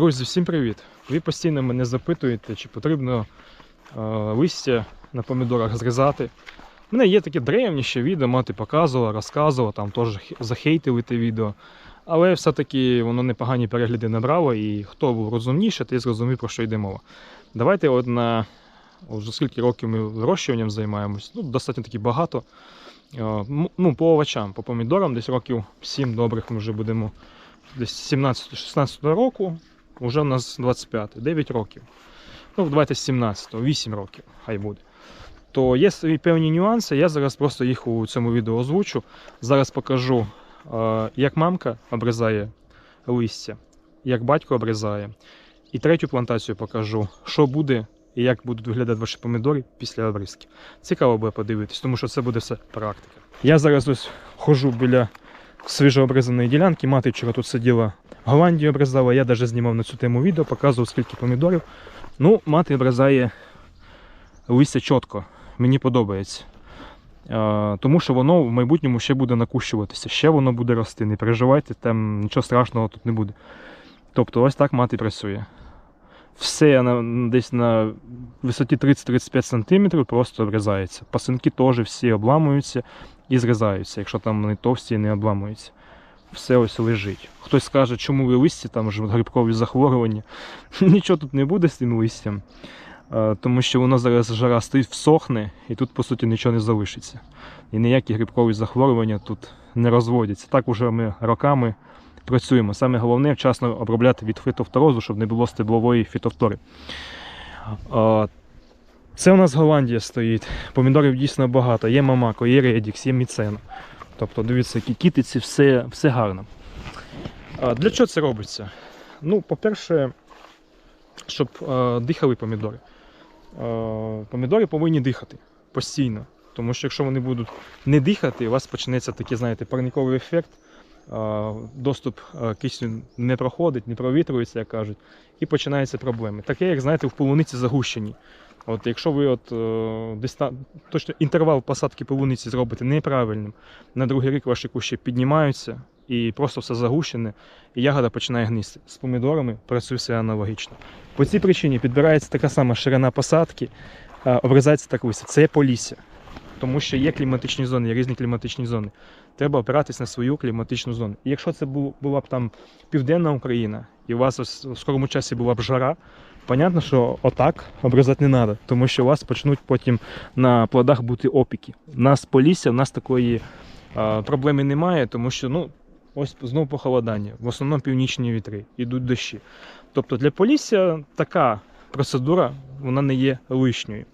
Друзі, всім привіт! Ви постійно мене запитуєте, чи потрібно е, листя на помідорах зрізати. У мене є таке древнє ще відео, мати показувала, розказувала, там теж хе- захейтили те відео. Але все-таки воно непогані перегляди набрало, і хто був розумніше, той зрозумів, про що йде мова. Давайте от на вже скільки років ми вирощуванням займаємось, ну, достатньо таки багато. Е, Ну, по овочам, по помідорам, десь років 7 добрих ми вже будемо десь 17-16 року. Уже у нас 25, 9 років. Ну, давайте з 17, 8 років, хай буде. То є свої певні нюанси, я зараз просто їх у цьому відео озвучу. Зараз покажу, е, як мамка обрізає листя, як батько обрізає. І третю плантацію покажу, що буде і як будуть виглядати ваші помідори після обрізки. Цікаво буде подивитись, тому що це буде все практика. Я зараз ось хожу біля свіжообрізаної ділянки. Мати вчора тут сиділа Голландію обрізала, я навіть знімав на цю тему відео, показував скільки помідорів. Ну, мати обрізає листя чітко. Мені подобається. Тому що воно в майбутньому ще буде накущуватися, ще воно буде рости. Не переживайте, там нічого страшного тут не буде. Тобто ось так мати працює. Все на, десь на висоті 30-35 см просто обрізається. Пасинки теж всі обламуються і зрізаються, якщо там вони товсті і не обламуються все ось лежить. Хтось скаже, чому ви листі, там ж грибкові захворювання. Нічого тут не буде з тим листям, е, тому що воно зараз жара стоїть, всохне, і тут, по суті, нічого не залишиться. І ніякі грибкові захворювання тут не розводяться. Так уже ми роками працюємо. Саме головне вчасно обробляти від фітофторозу, щоб не було стеблової фітофтори. Е, Це у нас Голландія стоїть. Помідорів дійсно багато. Є Мамако, є Редікс, є Міцено. Тобто, дивіться, які кітиці, все, все гарно. А для чого це робиться? Ну, по-перше, щоб е, дихали помідори. Е, помідори повинні дихати постійно. Тому що якщо вони будуть не дихати, у вас почнеться такий, знаєте, парниковий ефект. Доступ кисню не проходить, не провітрюється, як кажуть, і починаються проблеми. Таке, як знаєте, в полуниці загущені. От якщо ви от е, точно інтервал посадки полуниці зробите неправильним, на другий рік ваші кущі піднімаються і просто все загущене, і ягода починає гнисти. З помідорами працює все аналогічно. По цій причині підбирається така сама ширина посадки, обрізається так листя. Це полісся. Тому що є кліматичні зони, є різні кліматичні зони. Треба опиратись на свою кліматичну зону. І якщо це бу- була б там південна Україна, і у вас в скорому часі була б жара, понятно, що отак обрізати не треба, тому що у вас почнуть потім на плодах бути опіки. У нас полісся, у нас такої а, проблеми немає, тому що ну, ось знову похолодання. В основному північні вітри, йдуть дощі. Тобто для полісся така процедура вона не є лишньою.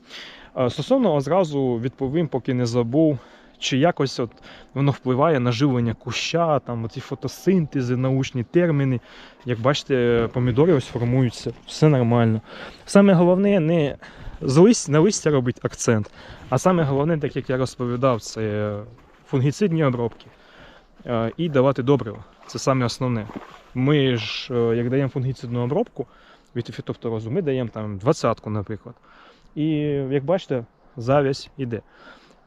Стосовно одразу відповім, поки не забув. Чи якось от воно впливає на живлення куща, там оці фотосинтези, научні терміни. Як бачите, помідори ось формуються, все нормально. Саме головне не з лист, на листя робити акцент, а саме головне, так як я розповідав, це фунгіцидні обробки е, і давати добрива. Це саме основне. Ми ж, е, як даємо фунгіцидну обробку від фітофторозу, ми даємо там двадцятку, наприклад. І як бачите, завязь іде.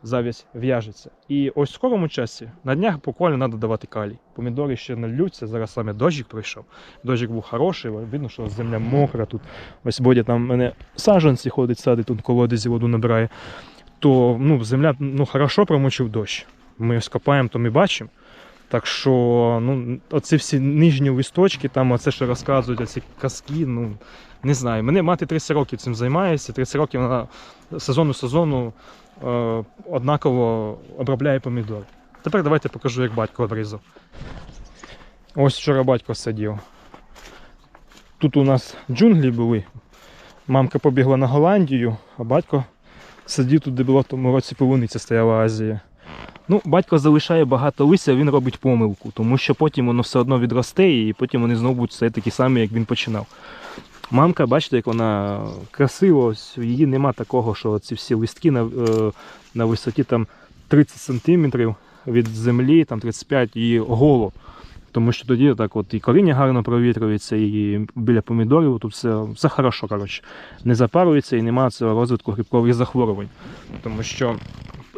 Завязь в'яжеться. І ось в скорому часі на днях буквально треба давати калій. Помідори ще не ллються, зараз саме дощик прийшов. Дощик був хороший, видно, що земля мокра тут. Ось Бодя там в мене саджанці ходить, садить, тут колодязі воду набирає. То ну, земля ну, хорошо промочив дощ. Ми ось копаємо, то ми бачимо. Так що, ну, оці всі нижні листочки, там оце що розказують, оці казки, ну не знаю. Мене мати 30 років цим займається. 30 років вона сезону сезону однаково обробляє помідори. Тепер давайте покажу, як батько обрізав. Ось вчора батько сидів. Тут у нас джунглі були. Мамка побігла на Голландію, а батько сидів тут, де була в тому році полуниця стояла Азія. Ну, батько залишає багато листя, він робить помилку, тому що потім воно все одно відросте, і потім вони знову будуть стояти такі самі, як він починав. Мамка, бачите, як вона красиво, ось її нема такого, що ці всі листки на, е, на висоті там 30 см від землі, там 35 і голо. Тому що тоді так от і коріння гарно провітрюється, і біля помідорів тут все, все хорошо, коротше. Не запарується і немає цього розвитку грибкових захворювань. Тому що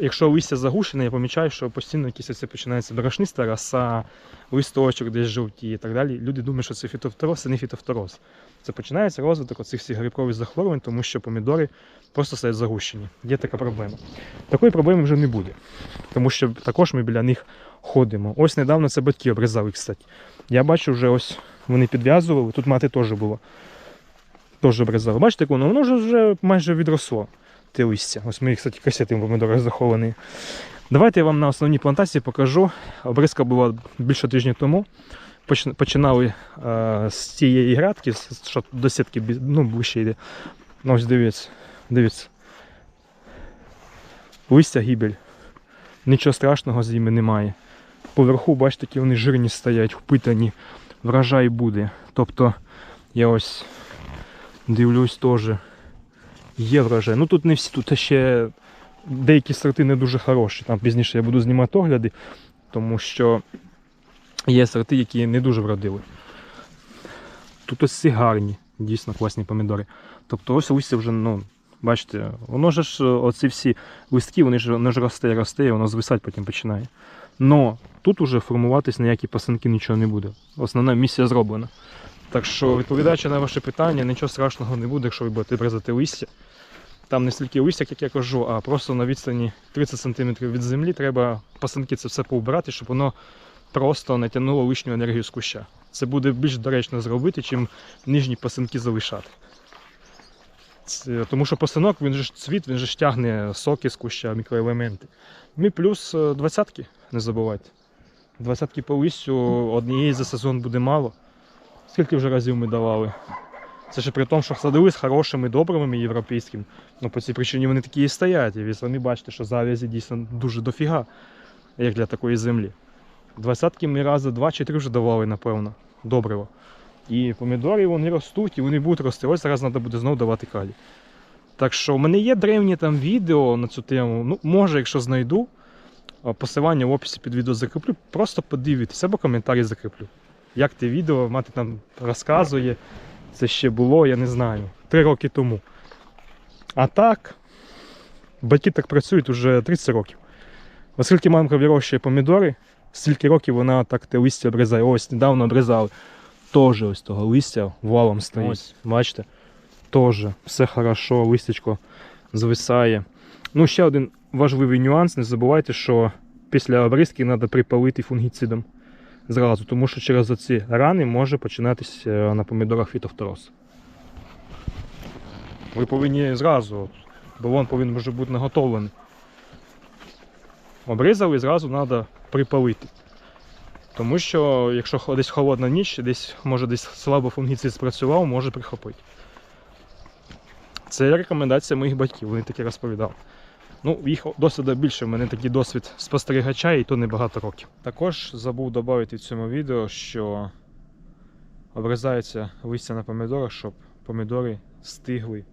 якщо листя загущене, я помічаю, що постійно якісь оце починається борошниста роса, листочок десь жовтіє і так далі. Люди думають, що це фітофтороз, це не фітофтороз. Це починається розвиток оцих всіх грибкових захворювань, тому що помідори просто стають загущені. Є така проблема. Такої проблеми вже не буде, тому що також ми біля них ходимо. Ось недавно це батьки обрізали, кстати. Я бачу, вже ось вони підв'язували, тут мати теж було. Теж обрізали. Бачите, воно, вже майже відросло. Те листя. Ось мої, кстати, касети в помідорах заховані. Давайте я вам на основній плантації покажу. Обрізка була більше тижня тому. Починали е, з цієї градки, що до сітки ну, ближче йде. Ну, ось дивіться, дивіться. Листя гібель. Нічого страшного з ними немає. Поверху, бачите, які вони жирні стоять, впитані. Врожай буде. Тобто я ось дивлюсь теж. Є врожай. Ну тут не всі, тут ще деякі сорти не дуже хороші. Там пізніше я буду знімати огляди, тому що є сорти, які не дуже вродили. Тут ось ці гарні, дійсно класні помідори. Тобто ось листя вже, ну, бачите, воно ж оці всі листки, вони ж, воно ж росте, росте, і воно звисати потім починає. Но тут уже формуватись ніякі пасинки нічого не буде. Основна місія зроблена. Так що, відповідаючи на ваше питання, нічого страшного не буде, якщо ви будете бризати листя. Там не стільки листя, як я кажу, а просто на відстані 30 см від землі треба пасинки це все поубирати, щоб воно просто не тягнуло лишню енергію з куща. Це буде більш доречно зробити, чим нижні пасинки залишати. Це, тому що пасинок, він же ж цвіт, він же ж тягне соки з куща, мікроелементи. Ми плюс е, двадцятки, не забувайте. Двадцятки по листю однієї за сезон буде мало. Скільки вже разів ми давали? Це ще при тому, що садили з хорошими, добрими європейськими. Ну, по цій причині вони такі і стоять. І ви самі бачите, що завязі дійсно дуже дофіга, як для такої землі. Двадцятки ми рази два чи три вже давали, напевно, добриво. І помідори вони ростуть, і вони будуть рости. Ось зараз треба буде знову давати калій. Так що в мене є древні там відео на цю тему. Ну, може, якщо знайду, посилання в описі під відео закріплю, просто подивитися або коментарі закріплю. Як те відео мати там розказує, це ще було, я не знаю, три роки тому. А так, батьки так працюють уже 30 років. Оскільки мамка вирощує помідори, стільки років вона так те листя обрізає. Ось недавно обрізали. Теж ось того листя валом стоїть. Ось. Бачите? Теж все хорошо, листячко звисає. Ну, ще один важливий нюанс. Не забувайте, що після обрізки треба припалити фунгіцидом зразу, тому що через оці рани може починатись е, на помідорах фітофтороз. Ви повинні зразу, бо він повинен вже бути наготовлений. Обрізали і зразу треба припалити. Тому що якщо десь холодна ніч, десь може десь слабо фунгіцид спрацював, може прихопити. Це рекомендація моїх батьків, вони таке розповідали. Ну, їх досвіду більше, в мене такий досвід спостерігача, і то не багато років. Також забув додати в цьому відео, що обрізається листя на помідорах, щоб помідори стигли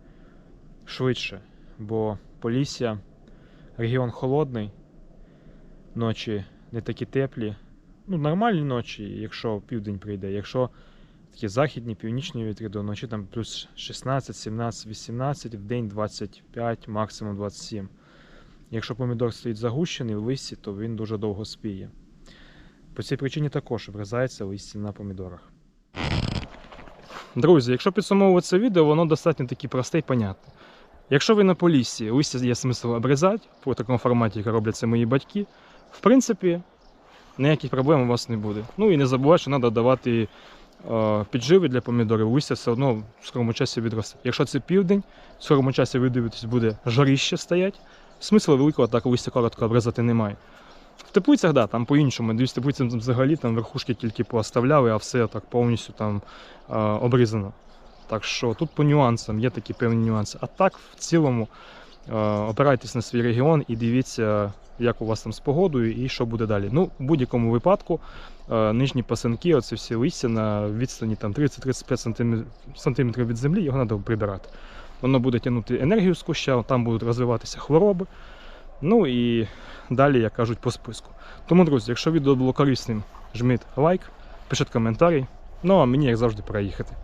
швидше. Бо Полісся регіон холодний, ночі не такі теплі. Ну, нормальні ночі, якщо південь прийде. Якщо такі західні, північні вітри до ночі там плюс 16, 17, 18, в день 25, максимум 27. Якщо помідор стоїть загущений в листі, то він дуже довго спіє. По цій причині також врізається листя на помідорах. Друзі, якщо підсумовувати це відео, воно достатньо таки просте і понятне. Якщо ви на поліссі, листя є смисл обрізати по такому форматі, як роблять це мої батьки, в принципі, ніяких проблем у вас не буде. Ну і не забувайте, що треба давати е, підживи для помідорів, листя все одно в скорому часі відросте. Якщо це південь, в скорому часі ви дивитесь, буде жарище стоять. Смисла великого так листя коротко обрізати немає. В теплицях, да, там по-іншому. Дивіться, теплицям взагалі там верхушки тільки пооставляли, а все так повністю там обрізано. Так що тут по нюансам є такі певні нюанси. А так, в цілому, опирайтесь на свій регіон і дивіться, як у вас там з погодою і що буде далі. Ну, в будь-якому випадку, нижні пасинки, оці всі листя на відстані там 30-35 см, від землі, його треба прибирати. Воно буде тягнути енергію з куща, там будуть розвиватися хвороби. Ну і далі, як кажуть, по списку. Тому, друзі, якщо відео було корисним, жміть лайк, пишіть коментарі. Ну а мені, як завжди, проїхати.